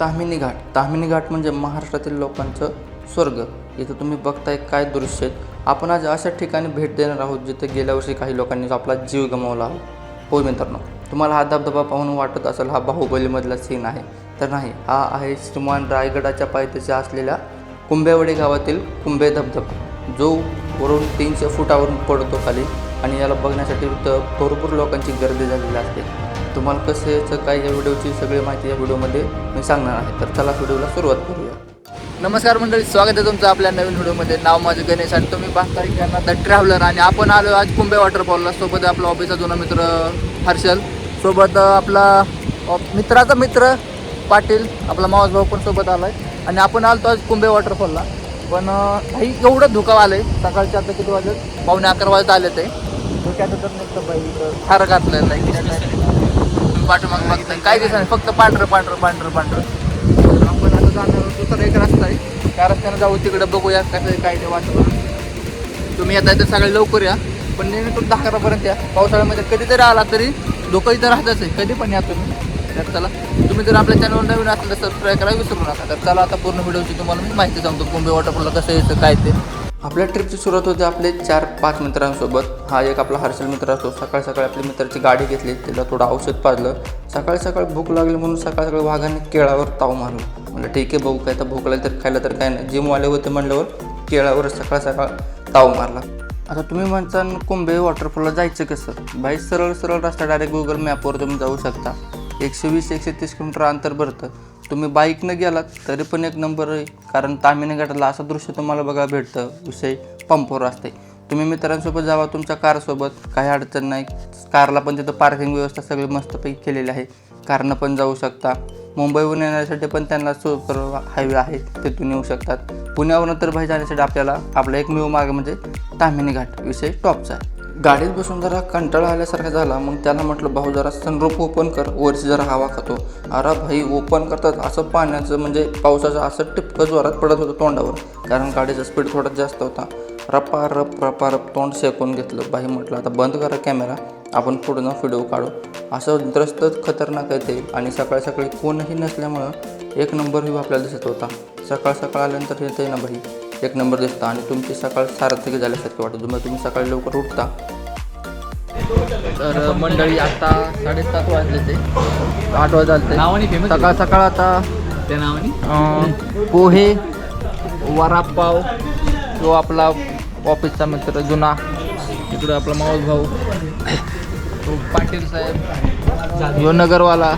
ताहमिनी घाट ताहमिनी घाट म्हणजे महाराष्ट्रातील लोकांचं स्वर्ग. इथं तुम्ही बघताय काय दृश्य आहेत. आपण आज अशा ठिकाणी भेट देणार आहोत जिथे गेल्या वर्षी काही लोकांनी आपला जीव गमावला. हो मित्रांनो तुम्हाला हा धबधबा पाहून वाटत असेल हा बाहुबलीमधला सीन आहे. तर नाही हा आहे श्रीमान रायगडाच्या पायथ्याशी असलेल्या कुंभेवाडी गावातील कुंभे धबधबा. जो वरून तीनशे फुटावरून पडतो खाली आणि याला बघण्यासाठी भरपूर लोकांची गर्दी झालेली असते. तुम्हाला कसं याचं काय या व्हिडिओची सगळी माहिती या व्हिडिओमध्ये मी सांगणार आहे. तर चला व्हिडिओला सुरुवात करूया. नमस्कार मंडळी स्वागत आहे तुमचं आपल्या नवीन व्हिडिओमध्ये. नाव माझं गणेश आणि तुम्ही पाहता की द ट्रॅव्हलर आणि आपण आलो आज कुंभे वॉटरफॉलला सोबत आपला ऑफिसचा जुना मित्र हर्षल. सोबत आपला मित्राचा मित्र पाटील. आपला मावस भाऊ पण सोबत आला आहे आणि आपण आलो आज कुंभे वॉटरफॉलला पण काही एवढं धुका आहे सकाळच्या आता किती वाजत पावणे अकरा वाजता आले ते. धुक्याचं तर नुसतं बाई फार घातलेलं आहे. नाही पाठीमाग बघताय काय दिसत फक्त पांढरं पांढरं पांढरं पांढरं. आपण आता जाणार आहोत दुसरा एक रस्ता आहे. त्या रस्त्यानं जाऊ तिकडे बघूया कसं काय ते वातावरण तुम्ही येता तर सगळे लवकर या पण नेहमी तुम्ही दहा अकरापर्यंत या. पावसाळ्यामध्ये कधीतरी आला तरी धोका इथं राहतच आहे. कधी पण या तुम्ही. तर चला तुम्ही जर आपल्या चॅनलवर नवीन असेल तर सबस्क्राईब करायला विसरू नका. तर चला आता पूर्ण व्हिडिओची तुम्हाला मी माहिती सांगतो. कुंभे वॉटरफॉलला कसं यायचं काय ते. आपल्या ट्रिपची सुरुवात होते आपले चार पाच मित्रांसोबत. हा एक आपला हर्षल मित्र असतो. सकाळी सकाळी आपल्या मित्राची गाडी घेतली. त्याला थोडं औषध पाजलं. सकाळी सकाळी भूक लागली म्हणून सकाळी सकाळी वाघाने केळावर ताव मारलं. म्हणलं ठीक आहे भाऊ काय तर भूक लागली तर खायला तर काय नाही. जिमवाले होते म्हणल्यावर केळावर सकाळ सकाळ ताव मारला. आता तुम्ही म्हणता कुंभे वॉटरफॉलला जायचं कसं? बाई सरळ सरळ रस्ता डायरेक्ट गुगल मॅपवर तुम्ही जाऊ शकता. एकशे वीस एकशे तीस किलोमीटर अंतर भरतं. तुम्ही बाईकनं गेलात तरी पण एक नंबर आहे. कारण तामिनी घाटाला असं दृश्य तुम्हाला बघायला भेटतं. विषय पंपवर असते तुम्ही मित्रांसोबत जावा तुमच्या कारसोबत. काही अडचण नाही. कारला पण तिथं पार्किंग व्यवस्था सगळी मस्तपैकी केलेली आहे. कारनं पण जाऊ शकता. मुंबईहून येण्यासाठी पण त्यांना सुपर हायवे आहे तिथून येऊ शकतात. पुण्यावरून तर बाहेर जाण्यासाठी आपल्याला आपला एकमेव मार्ग म्हणजे तामिनी घाट. विषय टॉपचा आहे. गाडीत बसून जरा कंटाळा आल्यासारखा झाला मग त्याला म्हटलं भाऊ जरा सनरूप ओपन कर वरची जरा हवा खातो. अरे भाई ओपन करतात असं पाण्याचं म्हणजे पावसाचं असं टिपकं जोरात पडत होतं तोंडावर कारण गाडीचा स्पीड थोडा जास्त होता. रपा रप रपा रप तोंड शेकून घेतलं. बाई म्हटलं आता बंद करा कॅमेरा आपण पुढे जाऊन व्हिडिओ काढू. असं द्रस्तच खतरनाक येते आणि सकाळी सकाळी कोणही नसल्यामुळं एक नंबर व्ह्यू आपल्याला दिसत होता. सकाळ सकाळ आल्यानंतर येते ना भाई? एक नंबर दिसतं आणि तुमची सकाळ सार्थक झाल्यासारखं वाटतं. तुम्ही तुम्ही सकाळी लवकर उठता. तर मंडळी आता साडेसात वाजले ते. आठ वाजले सकाळ सकाळ आता त्या नावाने? पोहे वडापाव जो आपला ऑफिसचा मित्र जुना इकडं आपला मावस भाऊ तो पाटील साहेब जो नगरवाला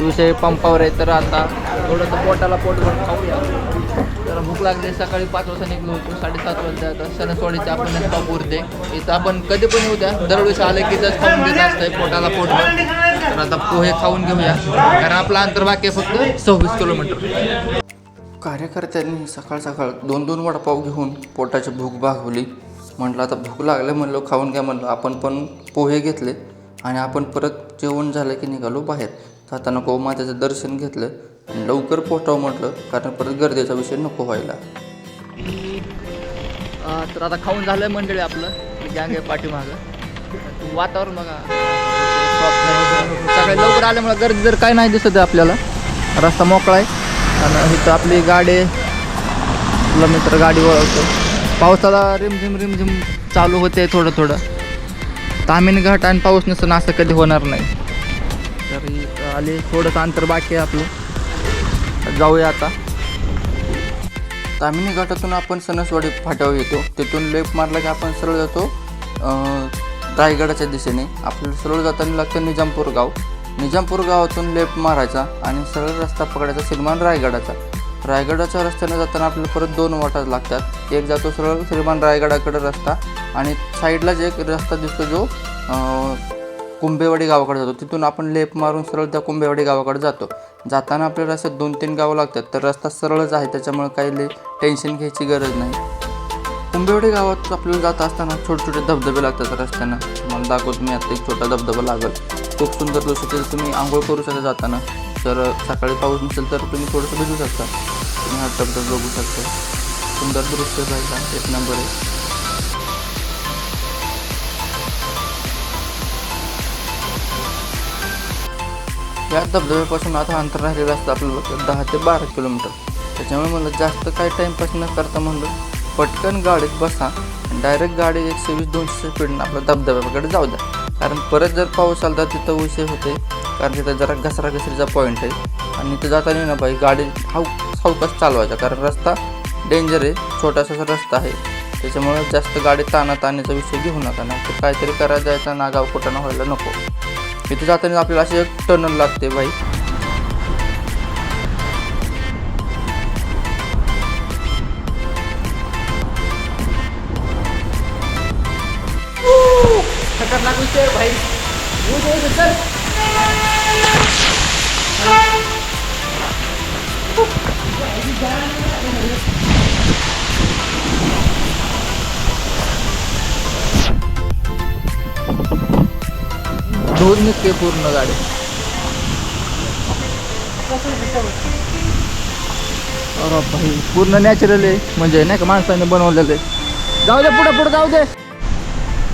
विषय पंपावर आहे तर आता थोडंसं पोटाला पोटभर खाऊया. जरा भूक लागली सकाळी पाच वाजता निघलो होतो साडेसात वाजता. आता सणसवाडीचे आपण स्टॉप उरते इथं आपण कधी पण येऊ द्या. दरवेळेस आलं की इथंच खाऊन देत असतंय पोटाला पोट तर आता पोहे खाऊन घेऊया. कारण आपला अंतर बाकी आहे फक्त सव्वीस किलोमीटर. कार्यकर्त्यांनी सकाळ सकाळ दोन दोन वडापाव घेऊन पोटाची भूक भागवली. म्हटलं आता भूक लागलं म्हणलं खाऊन घ्या म्हणलं. आपण पण पोहे घेतले आणि आपण परत जेवण झालं की निघालो बाहेर. जाताना गोमातेचं दर्शन घेतलं. लवकर पोहोचावं म्हटलं कारण परत गर्दीचा विषय नको व्हायला. तर आता खाऊन झालं मंडळी आपलं गँग आहे पाठीमागं. वातावरण बघा. सकाळी लवकर आल्यामुळे गर्दी जर काय नाही दिसत आहे आपल्याला रस्ता मोकळा आहे. आणि इथं आपली गाडी आहे. आपला मित्र गाडी वळवतो पावसाला रिमझिम रिमझिम चालू होते थोडं थोडं. तामिन घाट आणि पाऊस नसून असं कधी होणार नाही. तर आले थोडंसं अंतर बाकी आहे आपलं. जाऊया आता. तामिनी घाटातून आपण सणसवाडी फाट्यावर येतो. तिथून लेफ्ट मारला की आपण सरळ जातो रायगडाच्या दिशेने. आपल्याला सरळ जाताना लागतं निजामपूर गाव. निजामपूर गावातून लेफ्ट मारायचा आणि सरळ रस्ता पकडायचा श्रीमान रायगडाचा. रायगडाच्या रस्त्याने जाताना आपल्याला परत दोन वाटा लागतात. एक जातो सरळ श्रीमान रायगडाकडे रस्ता आणि साईडलाच एक रस्ता दिसतो जो कुंभेवाडी गावाकडे जातो. तिथून आपण लेप मारून सरळ त्या कुंभेवाडी गावाकडे जातो. जाताना आपल्याला रस्त्यात दोन तीन गावं लागतात तर रस्ता सरळच आहे त्याच्यामुळे काही लई टेन्शन घ्यायची गरज नाही. कुंभेवाडी गावात आपल्याला जात असताना छोटे छोटे धबधबे लागतात रस्त्यानं. मला दाखवतो मी आता एक छोटा धबधबा लागेल. खूप सुंदर दृश्य तिथे तुम्ही आंघोळ करू शकता जाताना. तर सकाळी पाऊस नसेल तर तुम्ही थोडंसं भिजू शकता. तुम्ही हा धबधबा बघू शकता. सुंदर दृश्य जायचा एक नंबर आहे. या धबधब्यापासून आता अंतर राहिलेलं असतं आपल्याला दहा ते बारा किलोमीटर. त्याच्यामुळे म्हणलं जास्त काय टाईमपास न करता म्हणलं पटकन गाडीत बसा डायरेक्ट गाडी एकशे वीस दोनशे स्पीडनं आपल्या धबधब्याकडे जाऊ द्या. कारण परत जर पाऊस आला तर तिथं विषय होते कारण तिथं जरा घसरा घसरीचा पॉईंट आहे. आणि तिथं जाताना ना पाहिजे गाडी हाव सावकाश चालवायचा कारण रस्ता डेंजर आहे छोटासा रस्ता आहे. त्याच्यामुळे जास्त गाडी ताणाताण्याचा विषय घेऊ नका नाही तर काहीतरी करायला जायचा नागाव कुठं व्हायला नको. इथे जाताना आपल्याला अशी एक टनल लागते बाई. खतरनाक विषय भाई. चल. धूर निघते पूर्ण गाडी. अरे भाई पूर्ण नॅचरल आहे. म्हणजे नाही का माणसाने बनवलेलं आहे. जाऊ दे पुढे पुढे जाऊ दे.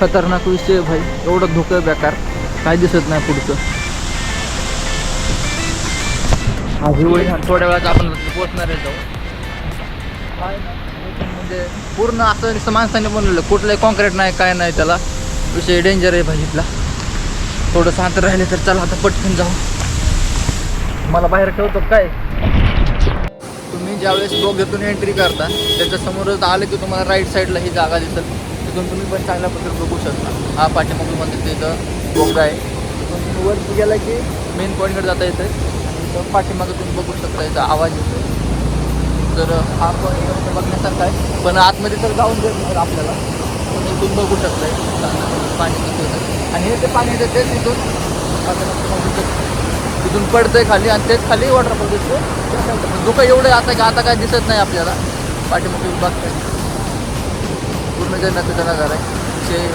खतरनाक विषय भाई. एवढं धोकं बेकार. काय दिसत नाही पुढचं. आज हा, थोड्या वेळात आपण पोचणार आहे जाऊ. म्हणजे पूर्ण असं माणसाने बनवलं कुठलंही कॉन्क्रीट नाही काय नाही त्याला. विषय डेंजर आहे भाई इथला. थोडंसं अंतर राहिले तर चला आता पटकन जाऊ. मला बाहेर ठेवतो काय? तुम्ही ज्यावेळेस बोगद्यातून एंट्री करता त्याच्यासमोरच आलं की तुम्हाला राईट साईडला ही जागा दिसेल. तिथून तुम्ही पण चांगल्या प्रकारे बघू शकता. हा पाठीमागून म्हणजे मंदिर तिथं बोगदा आहे. तिथून तुम्ही वरती गेला की मेन पॉईंटकडे जाता येतं आणि इथं पाठीमागं तुम्ही बघू शकता याचा आवाज येतो तर हा पॉईंट बघण्यासारखा आहे. पण आतमध्ये तर जाऊन देत नाही आपल्याला. पण इथून बघू शकताय. पाणी तिथे आणि हे ते पाणी येतं तेच इथून. तिथून पडतंय खाली आणि तेच खाली वॉटरफॉल दिसतो दुःख एवढं आता का आता काय दिसत नाही आपल्याला. पाठीमागे बघताय पूर्ण जन्नतीचा नजारा आहे.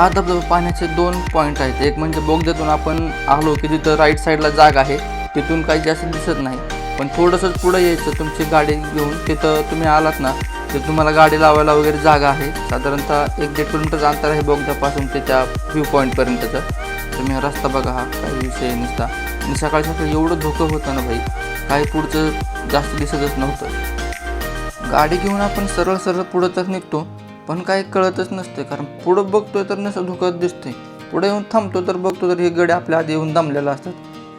हा धबधबा पाण्याचे दोन पॉईंट आहेत. एक म्हणजे बोगद्यातून आपण आलो की तिथं राईट साईडला जाग आहे तिथून काही जास्त दिसत नाही. पण थोडंसंच पुढं यायचं तुमची गाडी घेऊन तिथं तुम्ही आलात ना तर तुम्हाला गाडी लावायला वगैरे जागा आहे. साधारणतः एक दीड किलोमीटरचं अंतर आहे बोगद्यापासून ते त्या व्ह्यू पॉईंटपर्यंतचं तुम्ही हा रस्ता बघा हा काही विषय नसता. आणि सकाळी सकाळी एवढं धोकं होतं ना भाई काही पुढचं जास्त दिसतच नव्हतं. गाडी घेऊन आपण सरळ सरळ पुढं तर निघतो पण काही कळतच नसते कारण पुढं बघतोय तर नसं धुकत दिसते पुढे येऊन थांबतो तर बघतो तर हे गडे आपल्या आधी येऊन दमलेलं असतात.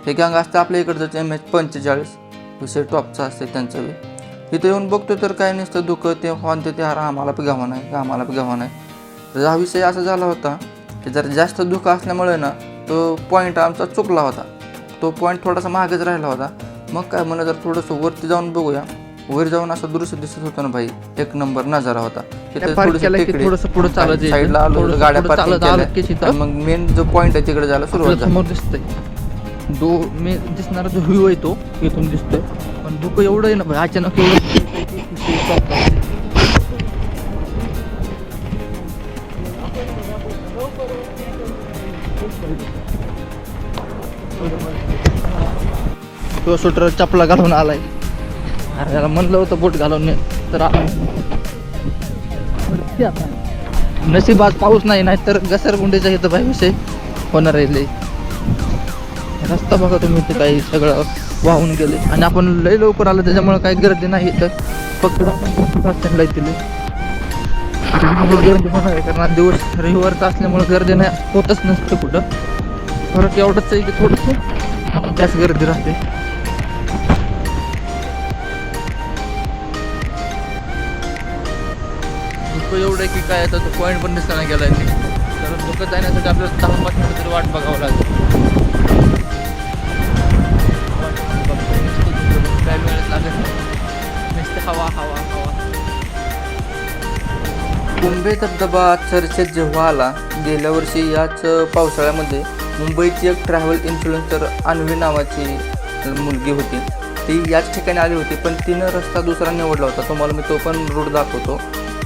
हे गँग असतं आपल्या इकडचं एम एच पंचेचाळीस. विषय टॉपचा असते त्यांचं बी. इथं येऊन बघतो तर काय नसतं धुकं ते हॉन ते अरे आम्हाला पण गावा नाही आम्हाला पण गावा नाही. तर हा विषय असा झाला होता की जर जास्त धुकं असल्यामुळे ना तो पॉईंट आमचा चुकला होता. तो पॉईंट थोडासा मागेच राहिला होता. मग काय म्हणलं जर थोडंसं वरती जाऊन बघूया. वर जाऊन असं दृश्य दिसत होतं ना भाई एक नंबर नजारा होता. थोडंसं पुढं चालत. साईडला आलो गाड्या पार्किंग मग मेन जो पॉईंट आहे तिकडे जायला सुरुवात समोर दिसतंय. दो मे दिसणारा जो व्ह्यू आहे तो इथून दिसतोय. पण धुकं एवढं आहे ना भाई अचानक एवढं तो चपला घालून आलाय. अरे त्याला म्हणलं होतं बोट घालून तर आपण वरती आता. पाऊस नाही नाही तर घसरगुंडीचा इथं भाई विषय होणार आहे लई. रस्ता बघा तुम्ही इथे काही सगळं वाहून गेले. आणि आपण लय लवकर आलो त्याच्यामुळे काही गर्दी नाही इथं. फक्त रस्त्यांना येतील गर्दी होणार आहे कारण आज दिवस रविवारचा असल्यामुळे गर्दी नाही होतच नसते कुठं. फरक एवढंच आहे की थोडंसं जास्त गर्दी राहते. तो एवढं की काय आता तो पॉईंट पण दिसताना गेलाय तर धुकं जाण्यासाठी आपल्याला दहा पाच मिनिटं तरी वाट बघावं लागेल. काय वेळेत लागत नाही नुसते हवा हवा हवा. मुंबई धबधबा चर्चेत जेव्हा आला गेल्या वर्षी याच पावसाळ्यामध्ये मुंबईची एक ट्रॅव्हल इन्फ्लुएन्सर अन्वी नावाची मुलगी होती. ती याच ठिकाणी आली होती पण तिनं रस्ता दुसरा निवडला होता. तुम्हाला मी तो पण रूट दाखवतो.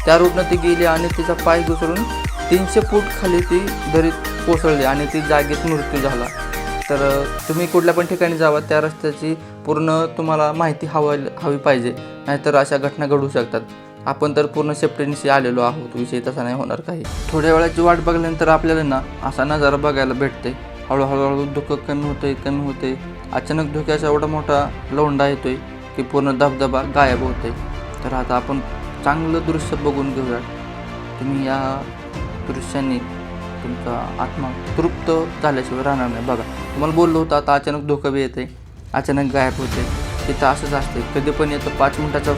त्या रूटनं ती गेली आणि तिचा पाय घुसरून तीनशे फूट खाली ती दरीत कोसळली आणि ती जागेत मृत्यू झाला. तर तुम्ही कुठल्या पण ठिकाणी जावा त्या रस्त्याची पूर्ण तुम्हाला माहिती हवा हवी पाहिजे. नाहीतर अशा घटना घडू शकतात. आपण तर पूर्ण सेफ्टीनिशी आलेलो आहोत विषय तसा नाही होणार काही. थोड्या वेळाची वाट बघल्यानंतर आपल्याला ना असा नजारा बघायला भेटते. हळूहळू हळू धुकं कमी होते कमी होते अचानक धुक्याचा एवढा मोठा लोंडा येतोय की पूर्ण धबधबा गायब होते तर आता आपण चांगलं दृश्य बघून घेऊया तुम्ही या दृश्याने तुमचा आत्मा तृप्त झाल्याशिवाय राहणार नाही. बघा तुम्हाला बोललो होतं आता अचानक धोका बी येते अचानक गायब होते तिथं असंच असते कधी पण येतं पाच मिनटाचा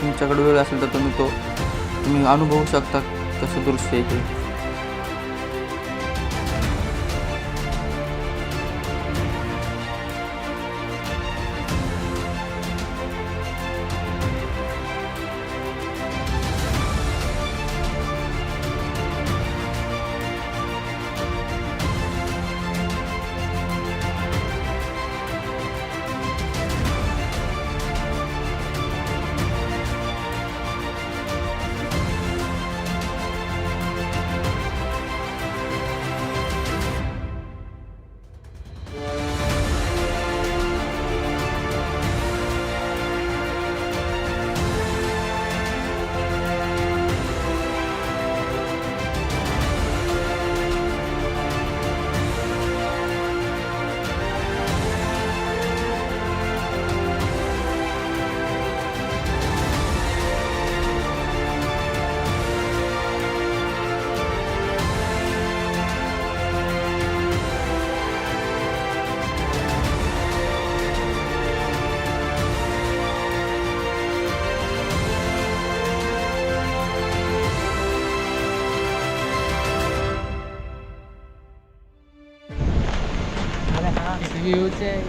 तुमच्याकडे वेळ असेल तर तुम्ही तो तुम्ही अनुभवू शकता कसं दृश्य येते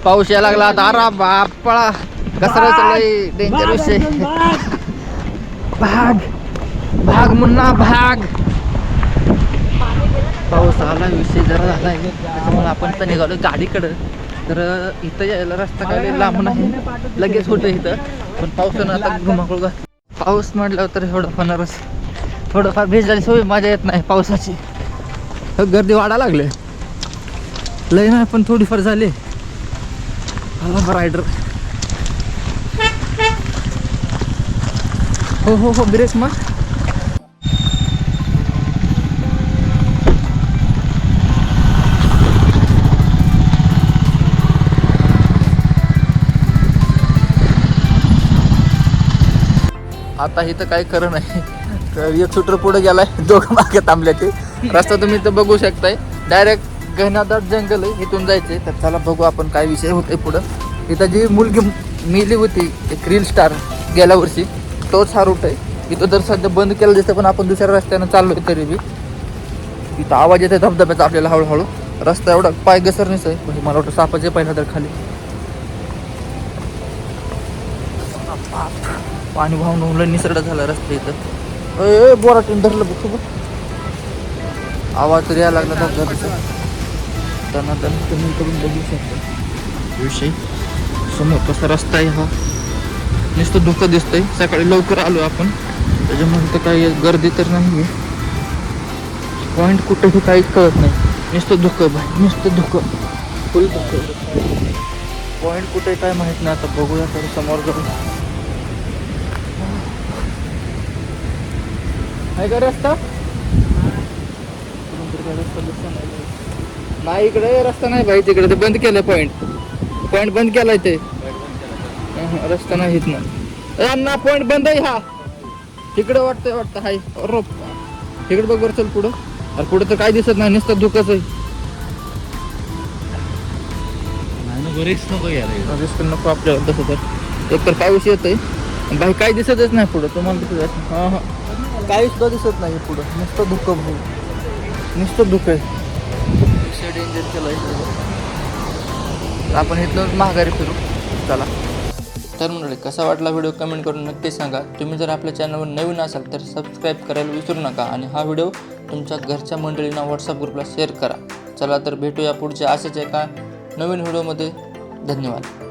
पाऊस यायला लागला आता. अरा बापळा. घसरायचं लय डेंजर विषय भाग भाग मुन्ना भाग पाऊस आला विषय जरा झालाय. त्याच्यामुळे आपण तर निघालो गाडीकडं. तर इथं यायला रस्ता काय लय लांबून आहे लगेच होतं इथं. पण पावसानं आता घुमाकूळ घातली. पाऊस म्हटल्यावर तर एवढं होणारच. थोडंफार भिजल्याची सोय मजा येत नाही पावसाची. गर्दी वाढा लागले. लय नाही पण थोडीफार झाली. रायडर हो हो हो ब्रेक मग. आता इथं काही खरं नाही. तर एक शूटर पुढे गेलाय दोघं मागे थांबले ते रस्ता तुम्ही इथं बघू शकताय. डायरेक्ट घनदाट जंगल आहे इथून जायचंय. तर चला बघू आपण काय विषय होते पुढं. इथं जी मुलगी मिली होती एक रील स्टार गेल्या वर्षी तोच हा रूट आहे. इथं तर सध्या बंद केलं दिसतं पण आपण दुसऱ्या रस्त्यानं चाललोय तरी बी. इथं आवाज येते धबधब्याचा आपल्याला हळूहळू. रस्ता एवढा पाय घसरणीच आहे. म्हणजे मला वाटतं सापाचे पहिला तर खाली. पाणी वाहून वाहून निसरडा झाला रस्ते इथं. ए धरलं बघ बघ आवाज तर यायला लागला धबधब्याचा. त्यांना त्यांना तुम्ही करून बघू शकता. विषय समोर कसा रस्ता आहे हा. नुसतं धुकं दिसतंय. सकाळी लवकर आलो आपण. त्याच्यामुळे तर काही गर्दी तर नाही आहे पॉईंट कुठेही काहीच कळत नाही. नुसतं धुकं भाई नुसतं धुकं. फुल धुकं. पॉईंट कुठे काय माहीत नाही. आता बघूया तर समोर जाऊन. आहे का रस्ता? रस्ता दिसत नाही. इकडे रस्ता नाही भाई तिकडे ते बंद केलं पॉईंट पॉईंट बंद केलाय ते. रस्ता नाही इथनं. अण्णा पॉईंट बंद आहे हा. तिकडे वाटतंय वाटतं हाय. रोप तिकडे बघ बरं चल पुढं. अरे पुढं तर काय दिसत नाही नुसतं धुकंच आहे. रिस्क नको घ्यायला रिस्क नको आपल्याला तसं तर. एक तर पाऊस येत आहे बाई काही दिसतच नाही पुढं. तुम्हाला दिसत. हा हा काही सुद्धा दिसत नाही पुढं. नुसतं धुकं नुसतं धुकं आहे. डेंजर केलं आपण इथलं महागारी फिरू. चला. तर मंडळी कसा वाटला व्हिडिओ कमेंट करून नक्की सांगा. तुम्ही जर आपल्या चॅनलवर नवीन असाल तर सबस्क्राईब करायला विसरू नका आणि हा व्हिडिओ तुमच्या घरच्या मंडळींना व्हॉट्सअप ग्रुपला शेअर करा. चला तर भेटूया पुढच्या असेच एका नवीन व्हिडिओमध्ये धन्यवाद.